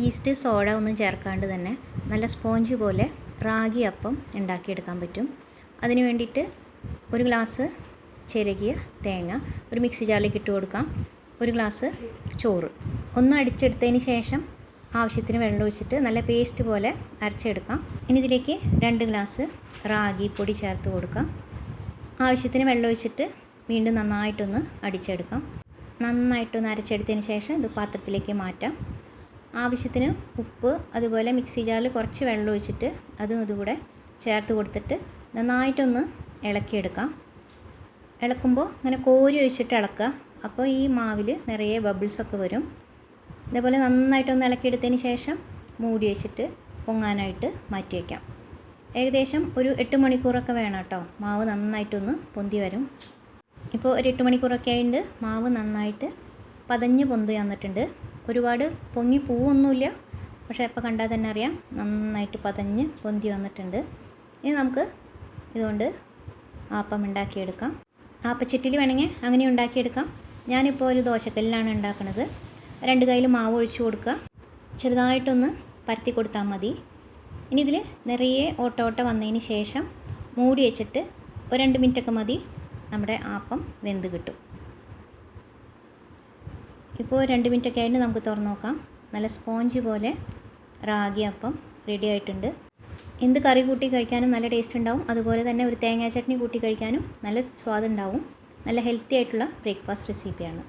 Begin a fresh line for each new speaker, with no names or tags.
East soda ഒന്നും ചേർക്കാണ്ട് തന്നെ നല്ല സ്പോഞ്ച് പോലെ റാഗി അപ്പം ഉണ്ടാക്കിയെടുക്കാൻ പറ്റും. അതിന് വേണ്ടിയിട്ട് ഒരു ഗ്ലാസ് ചിരകിയ തേങ്ങ ഒരു മിക്സി ജാറിലേക്ക് ഇട്ട് കൊടുക്കാം. ഒരു ഗ്ലാസ് ചോറ്. ഒന്ന് അടിച്ചെടുത്തതിന് ശേഷം ആവശ്യത്തിന് വെള്ളം ഒഴിച്ചിട്ട് നല്ല പേസ്റ്റ് പോലെ അരച്ചെടുക്കാം. ഇനി ഇതിലേക്ക് രണ്ട് ഗ്ലാസ് റാഗി പൊടി ചേർത്ത് കൊടുക്കാം. ആവശ്യത്തിന് വെള്ളം ഒഴിച്ചിട്ട് വീണ്ടും നന്നായിട്ടൊന്ന് അടിച്ചെടുക്കാം. നന്നായിട്ടൊന്ന് അരച്ചെടുത്തതിന് ശേഷം ഇത് പാത്രത്തിലേക്ക് മാറ്റാം. ആവശ്യത്തിന് ഉപ്പ് അതുപോലെ മിക്സി ജാറിൽ കുറച്ച് വെള്ളം ഒഴിച്ചിട്ട് അതും ഇതുകൂടെ ചേർത്ത് കൊടുത്തിട്ട് നന്നായിട്ടൊന്ന് ഇളക്കിയെടുക്കാം. ഇളക്കുമ്പോൾ ഇങ്ങനെ കോരി ഒഴിച്ചിട്ട് ഇളക്കുക. അപ്പോൾ ഈ മാവിൽ നിറയെ ബബിൾസൊക്കെ വരും. ഇതേപോലെ നന്നായിട്ടൊന്ന് ഇളക്കിയെടുത്തതിന് ശേഷം മൂടി വെച്ചിട്ട് പൊങ്ങാനായിട്ട് മാറ്റി വയ്ക്കാം ഏകദേശം ഒരു എട്ട് മണിക്കൂറൊക്കെ വേണം കേട്ടോ. മാവ് നന്നായിട്ടൊന്ന് പൊന്തി വരും. ഇപ്പോൾ ഒരു എട്ട് മണിക്കൂറൊക്കെ ആയിട്ട് മാവ് നന്നായിട്ട് പതഞ്ഞ് പൊന്തി വന്നിട്ടുണ്ട് ഒരുപാട് പൊങ്ങി പൂവൊന്നുമില്ല. പക്ഷേ ഇപ്പോൾ കണ്ടാൽ തന്നെ അറിയാം. നന്നായിട്ട് പതഞ്ഞ് പൊന്തി വന്നിട്ടുണ്ട്. ഇനി നമുക്ക് ഇതുകൊണ്ട് ആപ്പം ഉണ്ടാക്കിയെടുക്കാം. ആപ്പച്ചട്ടിയിൽ വേണമെങ്കിൽ അങ്ങനെ ഉണ്ടാക്കിയെടുക്കാം. ഞാനിപ്പോൾ ഒരു ദോശക്കല്ലിലാണ് ഉണ്ടാക്കുന്നത്. രണ്ട് കയ്യിൽ മാവ് ഒഴിച്ചു കൊടുക്കുക. ചെറുതായിട്ടൊന്ന് പരത്തി കൊടുത്താൽ മതി. ഇനി ഇതിൽ നിറയെ ഓട്ട ഓട്ട വന്നതിന് ശേഷം മൂടി വെച്ചിട്ട് ഒരു രണ്ട് മിനിറ്റൊക്കെ മതി നമ്മുടെ ആപ്പം വെന്ത് കിട്ടും. ഇപ്പോൾ രണ്ട് മിനിറ്റൊക്കെ ആയിട്ട് നമുക്ക് തുറന്ന് നോക്കാം. നല്ല സ്പോഞ്ച് പോലെ റാഗി അപ്പം റെഡി ആയിട്ടുണ്ട്. എന്ത് കറി കൂട്ടി കഴിക്കാനും നല്ല ടേസ്റ്റ് ഉണ്ടാവും. അതുപോലെ തന്നെ ഒരു തേങ്ങാ ചട്നി കൂട്ടി കഴിക്കാനും നല്ല സ്വാദുണ്ടാവും നല്ല ഹെൽത്തി ആയിട്ടുള്ള ബ്രേക്ക്ഫാസ്റ്റ് റെസിപ്പിയാണ്